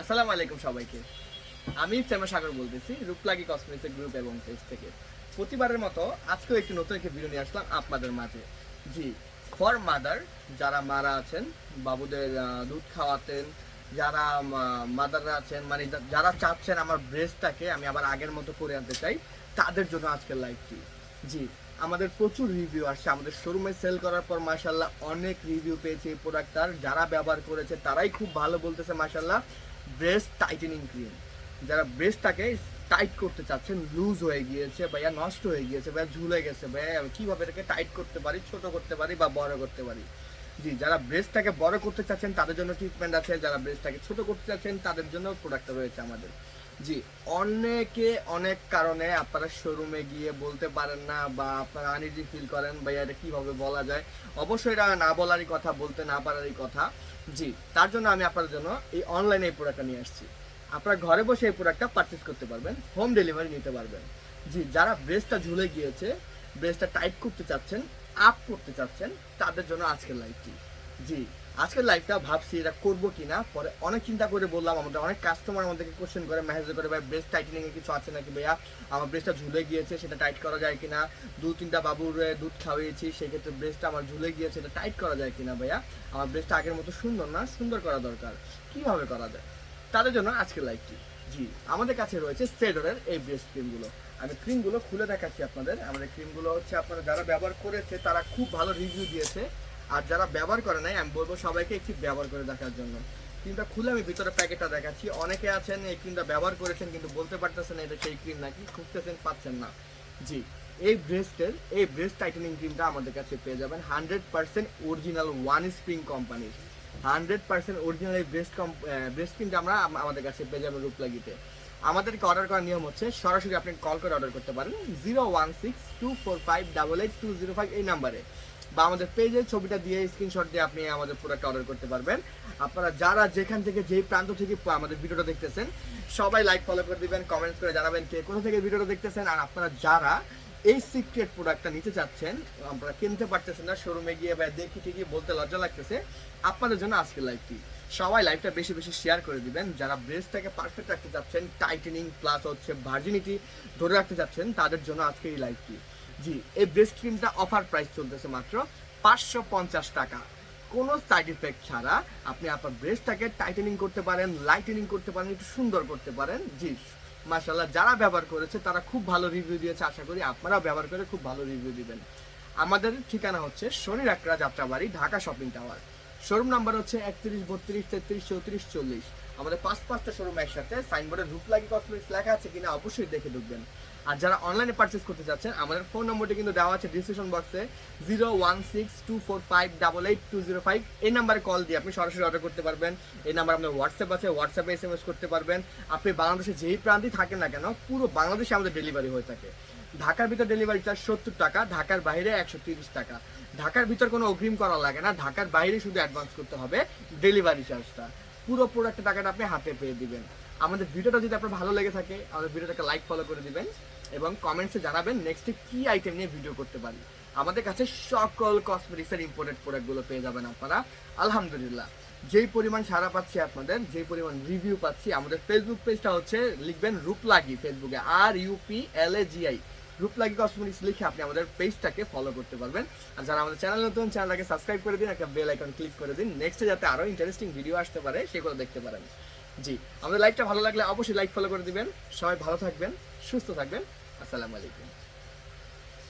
আসসালামু আলাইকুম সবাইকে। আমি ফেমা সাগর বলতেছি, রূপলাগি কসমেটিক্স গ্রুপ এবং পেজ থেকে। প্রতিবারের মতো আজকেও একটি নতুন একটি ভিডিও নিয়ে আসলাম আপনাদের মাঝে। জি ফর মাদার যারা মারা আছেন, বাবুদের দুধ খাওয়াতেন, যারা মাদাররা আছেন মানে যারা চাচ্ছেন আমার ব্রেস্টটাকে আমি আবার আগের মতো করে আনতে চাই, তাদের জন্য আজকের লাইভটি জি, আমাদের প্রচুর রিভিউ আসছে, আমাদের শোরুমে সেল করার পর মাশাল্লাহ অনেক রিভিউ পেয়েছে এই প্রোডাক্টটার যারা ব্যবহার করেছে, তারাই খুব ভালো বলতেছে মাশাল্লাহ ব্রেস্ট টাইটেনিং ক্রিম যারা ব্রেস্টটাকে টাইট করতে চাচ্ছেন লুজ হয়ে গিয়েছে ভাইয়া, নষ্ট হয়ে গিয়েছে ভাইয়া, ঝুলে গেছে ভাইয়া, কীভাবে এটাকে টাইট করতে পারি, ছোট করতে পারি বা বড় করতে পারি? জি, যারা ব্রেস্টটাকে বড় করতে চাচ্ছেন, তাদের জন্য ট্রিটমেন্ট আছে। যারা ব্রেস্টটাকে ছোট করতে চাচ্ছেন, তাদের জন্য প্রোডাক্ট রয়েছে আমাদের। জি। অনেকে অনেক কারণে আপনারা শোরুমে গিয়ে বলতে পারেন না বা আপনারা আনইজি ফিল করেন ভাইয়া এটা কীভাবে বলা যায়? অবশ্যই এটা না বলারই কথা, বলতে না পারারই কথা। জি, তার জন্য আমি আপনাদের জন্য এই অনলাইনে এই প্রোডাক্টটা নিয়ে আসছি। আপনারা ঘরে বসে এই প্রোডাক্টটা পারচেস করতে পারবেন হোম ডেলিভারি নিতে পারবেন। জি, যারা ব্রেসটা ঝুলে গিয়েছে, ব্রেসটা টাইট করতে চাচ্ছেন আপ করতে চাচ্ছেন, তাদের জন্য আজকের লাইভটি জি। আজকের লাইভটা ভাবছি এটা করব কিনা, পরে অনেক চিন্তা করে বললাম, আমাদের অনেক কাস্টমার আমাদেরকে কোশ্চেন করে মেসেজ করে, ভাই ব্রেস্ট টাইটেনিং এ কিছু আছে নাকি ভাইয়া? আমার ব্রেস্টটা ঝুলে গিয়েছে, সেটা টাইট করা যায় কিনা? দু, তিনটা বাবুর দুধ খাওয়িয়েছি সেক্ষেত্রে ব্রেস্টটা আমার ঝুলে গিয়েছে এটা টাইট করা যায় কিনা ভাইয়া? আমার ব্রেস্টটা আগের মতো সুন্দর না, সুন্দর করা দরকার। কীভাবে করা যায়? তাদের জন্য আজকের লাইভটি জি, আমাদের কাছে রয়েছে সেডরের এই ব্রেস্ট ক্রিমগুলো আমি ক্রিমগুলো খুলে দেখাচ্ছি আপনাদের। আমাদের ক্রিমগুলো হচ্ছে আপনারা যারা ব্যবহার করেছে, তারা খুব ভালো রিভিউ দিয়েছে। আর যারা ব্যবহার করে নাই, আমি বলব সবাইকে একটু ব্যবহার করে দেখার জন্য। ক্রিমটা খুলে আমি ভিতরে প্যাকেটটা দেখাচ্ছি। অনেকে আছেন, এই ক্রিমটা ব্যবহার করেছেন কিন্তু বলতে পারতেছেন এটা সেই ক্রিম নাকি? খুঁজতেছেন, পাচ্ছেন না। জি, এই ব্রেস্টের, এই ব্রেস্ট টাইটেনিং ক্রিমটা আমাদের কাছে পেয়ে যাবেন। Hundred percent original one spring কোম্পানির হান্ড্রেড পার্সেন্ট অরিজিনাল এই ব্রেস্ট কম ব্রেস্ট ক্রিমটা আমরা আমাদের কাছে পেয়ে যাবেন রূপলাগিতে। আমাদেরকে অর্ডার করার নিয়ম হচ্ছে, সরাসরি আপনি কল করে অর্ডার করতে পারেন। Zero one six two four five double eight two zero five এই নাম্বারে বা আমাদের পেজের ছবিটা দিয়ে স্ক্রিনশট দিয়ে আপনি আমাদের প্রোডাক্ট অর্ডার করতে পারবেন। আপনারা যারা যেখান থেকে যেই প্রান্ত থেকে আমাদের ভিডিওটা দেখতেছেন, সবাই লাইক ফলো করে দিবেন কমেন্টস করে জানাবেন কে কোথা থেকে ভিডিওটা দেখতেছেন। আর আপনারা যারা এই সিক্রেট প্রোডাক্টটা নিতে চাচ্ছেন আপনারা কিনতে পারতেছেন না শোরুমে গিয়ে বা দেখি ঠিকই বলতে লজ্জা লাগতেছে, আপনাদের জন্য আজকের লাইভটি সবাই লাইভটা বেশি বেশি শেয়ার করে দিবেন। যারা ব্রেস্টটাকে পারফেক্ট রাখতে চাচ্ছেন টাইটেনিং প্লাস হচ্ছে ভার্জিনিটি ধরে রাখতে চাচ্ছেন, তাদের জন্য আজকে এই লাইভটি জি, এই ব্রেস্ট ক্রিমটা অফার প্রাইস চলতেছে মাত্র পাঁচশো পঞ্চাশ টাকা। কোনো সাইড ইফেক্ট ছাড়া আপনি আপনার ব্রেস্টটাকে টাইটেনিং করতে পারেন লাইটেনিং করতে পারেন, একটু সুন্দর করতে পারেন। জি মাশাল্লাহ যারা ব্যবহার করেছে তারা খুব ভালো রিভিউ দিয়েছে, আশা করি আপনারাও ব্যবহার করে খুব ভালো রিভিউ দিবেন। আমাদের ঠিকানা হচ্ছে শনি Rakra Jatrabari, Dhaka shopping tower showroom number হচ্ছে একত্রিশ, বত্রিশ, তেত্রিশ, চৌত্রিশ, চল্লিশ। আমাদের পাঁচ পাঁচটা শোরুম একসাথে সাইনবোর্ডে রূপলাগি কসমেটিক্স লেখা আছে কিনা অবশ্যই দেখে ঢুকবেন। আর যারা অনলাইনে পারচেস করতে চাচ্ছেন আমাদের ফোন নম্বরটি কিন্তু দেওয়া আছে ডিসক্রিপশন বক্সে zero one six two four five double eight two zero five এই নাম্বারে কল দিয়ে আপনি সরাসরি অর্ডার করতে পারবেন। এই নাম্বার আপনার হোয়াটসঅ্যাপ আছে হোয়াটসঅ্যাপে এস এম এস করতে পারবেন। আপনি বাংলাদেশে যেই প্রান্তেই থাকেন না কেন, পুরো বাংলাদেশে আমাদের ডেলিভারি হয়ে থাকে। ঢাকার ভিতর ডেলিভারি চার্জ সত্তর টাকা, ঢাকার বাইরে একশো তিরিশ টাকা। ঢাকার ভিতর কোনো অগ্রিম করা লাগে না, ঢাকার বাইরে শুধু অ্যাডভান্স করতে হবে ডেলিভারি চার্জটা পুরো প্রোডাক্টের টাকাটা আপনি হাতে পেয়ে দিবেন। আমাদের ভিডিওটা যদি আপনার ভালো লেগে থাকে, আমাদের ভিডিওটাকে লাইক ফলো করে দিবেন। এবং কমেন্টসে জানাবেন নেক্সটে কি আইটেম নিয়ে ভিডিও করতে পারি। আমাদের কাছে সকল কসমেটিক্সের ইম্পোর্টেড প্রোডাক্টগুলো পেয়ে যাবেন আপনারা। আলহামদুলিল্লাহ। যেই পরিমাণ সারা পাচ্ছি আপনাদের, যেই পরিমাণ রিভিউ পাচ্ছি, আমাদের ফেসবুক পেজটা হচ্ছে লিখবেন রূপলাগি ফেসবুকে আর U P L A G I Ruplagi cosmetics লিখে আপনি আমাদের পেজটাকে ফলো করতে পারবেন। আর যারা আমাদের চ্যানেল নতুন চ্যানেলটাকে সাবস্ক্রাইব করে দিন, একটা বেল আইকন ক্লিক করে দিন। নেক্সটে যাতে আরও ইন্টারেস্টিং ভিডিও আসতে পারে, সেগুলো দেখতে পারেন। জি। আমাদের লাইভটা ভালো লাগলে অবশ্যই লাইক ফলো করে দিবেন। সবাই ভালো থাকবেন, সুস্থ থাকবেন। আসসালামু আলাইকুম।